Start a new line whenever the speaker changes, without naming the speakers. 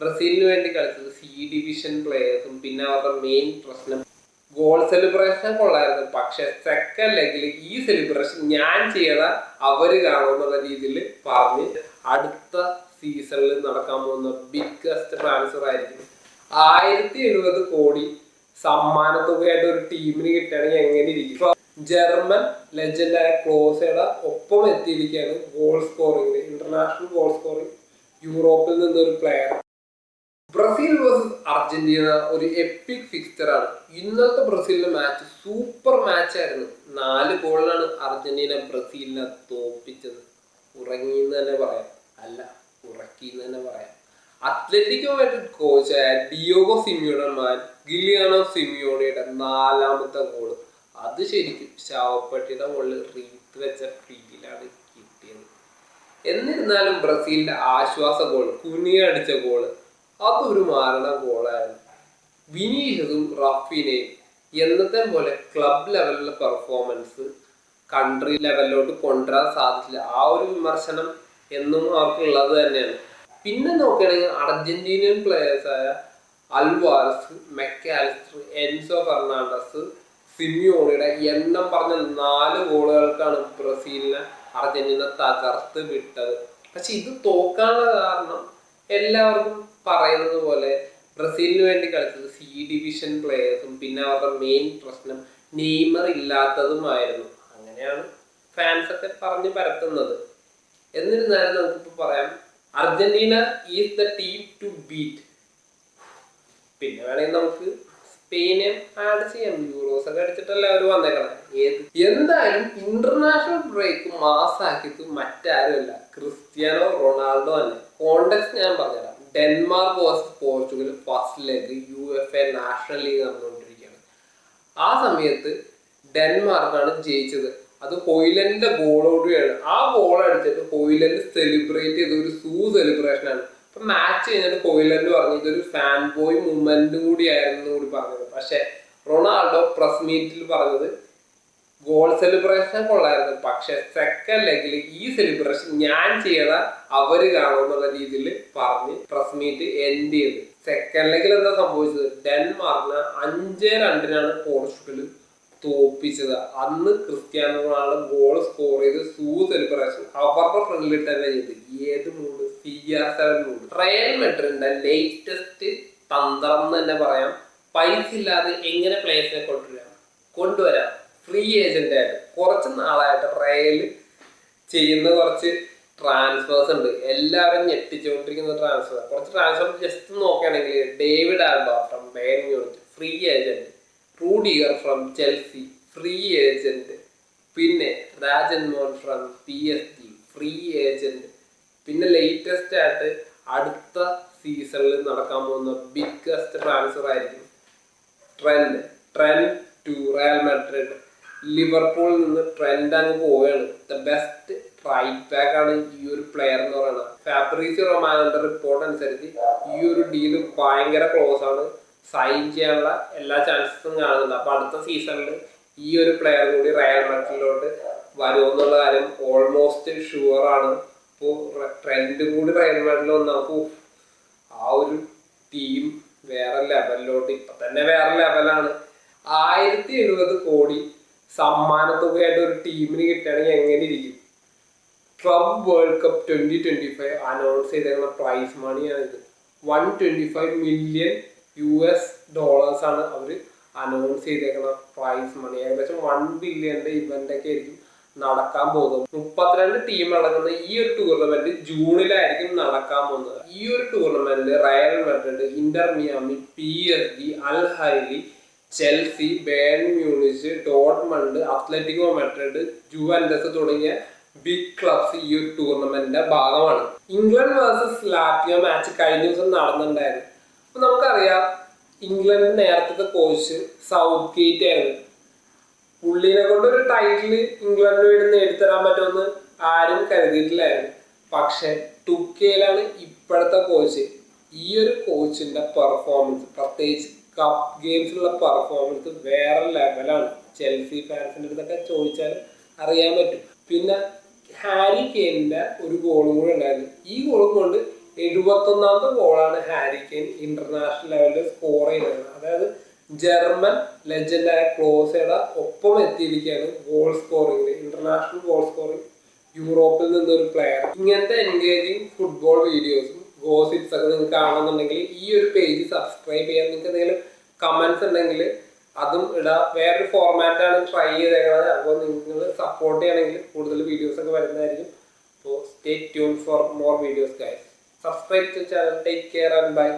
ബ്രസീലിന് വേണ്ടി കളിച്ചത് C division പ്ലേയേഴ്സും പിന്നെ അവരുടെ മെയിൻ പ്രശ്നം ഗോൾ സെലിബ്രേഷൻ കൊള്ളായിരുന്നു. പക്ഷെ സെക്കൻഡ് ലെഗിൽ ഈ സെലിബ്രേഷൻ ഞാൻ ചെയ്യണ അവർ കാണുമെന്നുള്ള രീതിയിൽ പറഞ്ഞ് അടുത്ത സീസണിൽ നടക്കാൻ പോകുന്ന ബിഗ്ഗസ്റ്റ് ട്രാൻസ്ഫർ ആയിരിക്കും. ആയിരത്തി എഴുപത് കോടി സമ്മാനത്തുകയായിട്ട് ഒരു ടീമിന് കിട്ടുകയാണെങ്കിൽ എങ്ങനെ ഇരിക്കും? ജർമ്മൻ ലെജൻഡായ ക്ലോസയുടെ ഒപ്പം എത്തിയിരിക്കുകയാണ് goal scoring international goal scoring യൂറോപ്പിൽ നിന്നൊരു പ്ലെയർ ബ്രസീൽ വേഴ്സസ് അർജന്റീന ഒരു എപ്പിക് ഫിക്സ്ചർ ആണ്. ഇന്നത്തെ ബ്രസീലിന്റെ മാച്ച് സൂപ്പർ മാച്ച് ആയിരുന്നു. നാല് ഗോളിലാണ് അർജന്റീന ബ്രസീലിനെ തോപ്പിച്ചത്. ഉറങ്ങി എന്ന് തന്നെ പറയാം. അല്ല ഉറക്കി എന്ന് തന്നെ പറയാം. അത്ലറ്റിക്കോ മാഡ്രിഡ് കോച്ചായ ഡിയോഗോ സിമിയോയുടെ മാൻ ഗിലിയാനോ സിമിയോണിയുടെ നാലാമത്തെ ഗോൾ അത് ശരിക്കും ശാവപ്പെട്ടിയുടെ മുകളിൽ റീത്ത് വെച്ച ഫീലാണ് കിട്ടിയത്. എന്നിരുന്നാലും ബ്രസീലിന്റെ ആശ്വാസ ഗോൾ കുനിയടിച്ച ഗോൾ അതൊരു മാരണ ഗോളായിരുന്നു വിനീഷതും റഫീനയും എന്നത്തെ പോലെ ക്ലബ് ലെവലിലെ പെർഫോമൻസ് കൺട്രി ലെവലിലോട്ട് കൊണ്ടുവരാൻ സാധിച്ചില്ല. ആ ഒരു വിമർശനം എന്നും അവർക്കുള്ളത് തന്നെയാണ്. പിന്നെ നോക്കുകയാണെങ്കിൽ Argentinian പ്ലെയേഴ്സായ Alvarez Mac Allister Enzo Fernandez സിമിയോണിയുടെ എണ്ണം പറഞ്ഞ നാല് ഗോളുകൾക്കാണ് ബ്രസീലിനെ അർജന്റീന തകർത്ത് വിട്ടത്. പക്ഷെ ഇത് തോക്കാനുള്ള കാരണം എല്ലാവർക്കും പറയുന്നത് പോലെ ബ്രസീലിന് വേണ്ടി കളിച്ചത് സി ഡിവിഷൻ പ്ലെയേഴ്സും പിന്നെ അവരുടെ മെയിൻ പ്രശ്നം നെയ്മർ ഇല്ലാത്തതുമായിരുന്നു. അങ്ങനെയാണ് ഫാൻസൊക്കെ പറഞ്ഞു പരത്തുന്നത്. എന്നിരുന്നാലും നമുക്കിപ്പോൾ പറയാം Argentina is the team to beat പിന്നെ വേണമെങ്കിൽ നമുക്ക് സ്പെയിനെ ആഡ് ചെയ്യാം. യൂറോസ് ഒക്കെ അടിച്ചിട്ടല്ലേ അവർ വന്നേക്കണം. ഏത് എന്തായാലും ഇന്റർനാഷണൽ ബ്രേക്ക് മാസാക്കിയത് മറ്റാരുമല്ല ക്രിസ്ത്യാനോ റൊണാൾഡോ തന്നെ. കോണ്ടക്സ് ഞാൻ പറഞ്ഞുതരാം. Denmark versus Portugal first leg U F A national league നടന്നുകൊണ്ടിരിക്കുകയാണ്. ആ സമയത്ത് ഡെൻമാർക്കാണ് ജയിച്ചത്. അത് കൊയിലന്റെ ഗോളോടുകയാണ് ആ ഗോൾ അടിച്ചിട്ട് ഹോയിലൻഡ് സെലിബ്രേറ്റ് ചെയ്ത ഒരു സൂ സെലിബ്രേഷൻ ആണ്. അപ്പൊ മാച്ച് കഴിഞ്ഞിട്ട് കൊയിലന്റ് പറഞ്ഞു ഇതൊരു ഫാൻ ബോയ് മൂവ്മെന്റും കൂടി ആയിരുന്നു കൂടി പറഞ്ഞത്. പക്ഷെ റൊണാൾഡോ പ്രസ് മീറ്റിൽ പറഞ്ഞത് ഗോൾ സെലിബ്രേഷൻ കൊള്ളായിരുന്നു. പക്ഷെ സെക്കൻഡ് ലെഗിൽ ഈ സെലിബ്രേഷൻ ഞാൻ ചെയ്യണ അവർ കാണുമെന്നുള്ള രീതിയിൽ പറഞ്ഞ് പ്രസ് മീറ്റ് എൻഡ് ചെയ്ത്. സെക്കൻഡ് ലെഗിൽ എന്താ സംഭവിച്ചത്? ഡെൻമാർക്കിന് അഞ്ച് രണ്ടിനാണ് പോർച്ചുഗൽ തോപ്പിച്ചത്. അന്ന് ക്രിസ്ത്യാനോ റൊണാൾഡോ ഗോൾ സ്കോർ ചെയ്ത് സൂ സെലിബ്രേഷൻ അവരുടെ ഫ്രണ്ടിൽ തന്നെ ചെയ്ത്. ഏത് mode C R seven mode Real മെഡ്രിഡിന്റെ latest തന്ത്രം എന്ന് തന്നെ പറയാം. പൈസ ഇല്ലാതെ എങ്ങനെ പ്ലേസിനെ കൊണ്ടുവരാം? കൊണ്ടുവരാം. ഫ്രീ ഏജന്റ് ആയിട്ട്. കുറച്ച് നാളായിട്ട് റയൽ ചെയ്യുന്ന കുറച്ച് ട്രാൻസ്ഫേഴ്സ് ഉണ്ട്. എല്ലാവരും ഞെട്ടിച്ചുകൊണ്ടിരിക്കുന്ന ട്രാൻസ്ഫർ കുറച്ച് ട്രാൻസ്ഫർ ജസ്റ്റ് നോക്കുകയാണെങ്കിൽ David Alaba from Bayern unit free agent Rudiger from Chelsea free agent പിന്നെ രാജൻ Mohan from P S G free agent പിന്നെ ലേറ്റസ്റ്റ് ആയിട്ട് അടുത്ത സീസണിൽ നടക്കാൻ പോകുന്ന ബിഗ്ഗസ്റ്റ് ട്രാൻസ്ഫർ ആയിരിക്കും Trent Trent to Real Madrid ലിവർപൂളിൽ നിന്ന് ട്രെൻഡ് അങ്ങ് പോവുകയാണ്. ദ ബെസ്റ്റ് റൈറ്റ് ബാക്ക് ആണ് ഈ ഒരു പ്ലെയർ എന്ന് പറയുന്നത്. ഫാബ്രീസി റൊമാനോന്റെ റിപ്പോർട്ട് അനുസരിച്ച് ഈ ഒരു ഡീൽ ഭയങ്കര ക്ലോസ് ആണ്. സൈൻ ചെയ്യാനുള്ള എല്ലാ ചാൻസസും കാണുന്നുണ്ട്. അപ്പൊ അടുത്ത സീസണിൽ ഈ ഒരു പ്ലെയർ കൂടി റയൽ മാഡ്രിഡിലോട്ട് വരുമെന്നുള്ള കാര്യം ഓൾമോസ്റ്റ് ഷുവർ ആണ്. ഇപ്പോൾ ട്രെൻഡ് കൂടി റയൽ മാഡ്രിഡിൽ വന്നപ്പോൾ ആ ഒരു ടീം വേറെ ലെവലിലോട്ട് ഇപ്പൊ തന്നെ വേറെ ലെവലാണ് ആയിരത്തി എഴുപത് കോടി സമ്മാന തുകയായിട്ട് ഒരു ടീമിന് കിട്ടുകയാണെങ്കിൽ എങ്ങനെ ഇരിക്കും? Club world cup twenty twenty five announce ചെയ്തിരുന്ന പ്രൈസ് മണിയാണ് ഇത് one twenty five million U S dollars ആണ് അവർ അനൗൺസ് ചെയ്തേക്കുന്ന പ്രൈസ് മണി ഏകദേശം വൺ ബില്യന്റെ ഇവന്റ് ഒക്കെ ആയിരിക്കും നടക്കാൻ പോകുന്നത്. മുപ്പത്തിരണ്ട് ടീം അടങ്ങുന്ന ഈ ഒരു ടൂർണമെന്റ് ജൂണിലായിരിക്കും നടക്കാൻ പോകുന്നത്. ഈ ഒരു ടൂർണമെന്റിൽ Real Madrid Inter Miami P S G Al Hilal Chelsea Bayern Munich Dortmund Atletico Madrid Juventus തുടങ്ങിയ ബിഗ് ക്ലബ്സ് ഈ ഒരു ടൂർണമെന്റിന്റെ ഭാഗമാണ്. ഇംഗ്ലണ്ട് വേഴ്സസ് ലാറ്റിയ മാച്ച് കഴിഞ്ഞ ദിവസം നടന്നിട്ടുണ്ടായിരുന്നു. അപ്പൊ നമുക്കറിയാം ഇംഗ്ലണ്ട് നേരത്തെ കോച്ച് സൗത്ത് ഗേറ്റ് ആയിരുന്നു. പുള്ളിനെ കൊണ്ട് ഒരു ടൈറ്റിൽ ഇംഗ്ലണ്ടിന് വേണ്ടി നേടിത്തരാൻ പറ്റുമെന്ന് ആരും കരുതിയിട്ടില്ലായിരുന്നു. പക്ഷെ ടുക്കയിലാണ് ഇപ്പോഴത്തെ കോച്ച് ഈ ഒരു കോച്ചിന്റെ പെർഫോമൻസ് പ്രത്യേകിച്ച് കപ്പ് ഗെയിംസിലുള്ള പെർഫോമൻസ് വേറെ ലെവലാണ് ചെൽസി ഫാൻസിന്റെ അടുത്തൊക്കെ ചോദിച്ചാൽ അറിയാൻ പറ്റും. പിന്നെ ഹാരി കെയിനിന്റെ ഒരു ഗോളും കൂടെ ഉണ്ടായിരുന്നു. ഈ ഗോളും കൊണ്ട് എഴുപത്തൊന്നാമത്തെ ഗോളാണ് ഹാരി കെയിൻ ഇന്റർനാഷണൽ ലെവലിൽ സ്കോർ ചെയ്തത്. അതായത് ജർമ്മൻ ലെജൻഡായ ക്ലോസയുടെ ഒപ്പം എത്തിയിരിക്കുകയാണ് ഗോൾ സ്കോറിംഗിൽ ഇന്റർനാഷണൽ ഗോൾ സ്കോറിംഗ് യൂറോപ്പിൽ നിന്നൊരു പ്ലെയർ ഇങ്ങനത്തെ എൻഗേജിങ് ഫുട്ബോൾ വീഡിയോസും ഗോസിപ്സ് ഒക്കെ നിങ്ങൾക്ക് കാണുന്നുണ്ടെങ്കിൽ ഈ ഒരു പേജ് സബ്സ്ക്രൈബ് ചെയ്യാൻ നിങ്ങൾക്ക് എന്തെങ്കിലും കമന്റ്സ് ഉണ്ടെങ്കിൽ അതും ഇടാം. വേറൊരു ഫോർമാറ്റാണ് ട്രൈ ചെയ്തേക്കുന്നത് അപ്പോൾ നിങ്ങൾ സപ്പോർട്ട് ചെയ്യണമെങ്കിൽ കൂടുതൽ വീഡിയോസ് ഒക്കെ വരുന്നതായിരിക്കും. അപ്പോൾ stay tune for more videos guys subscribe to channel take care and bye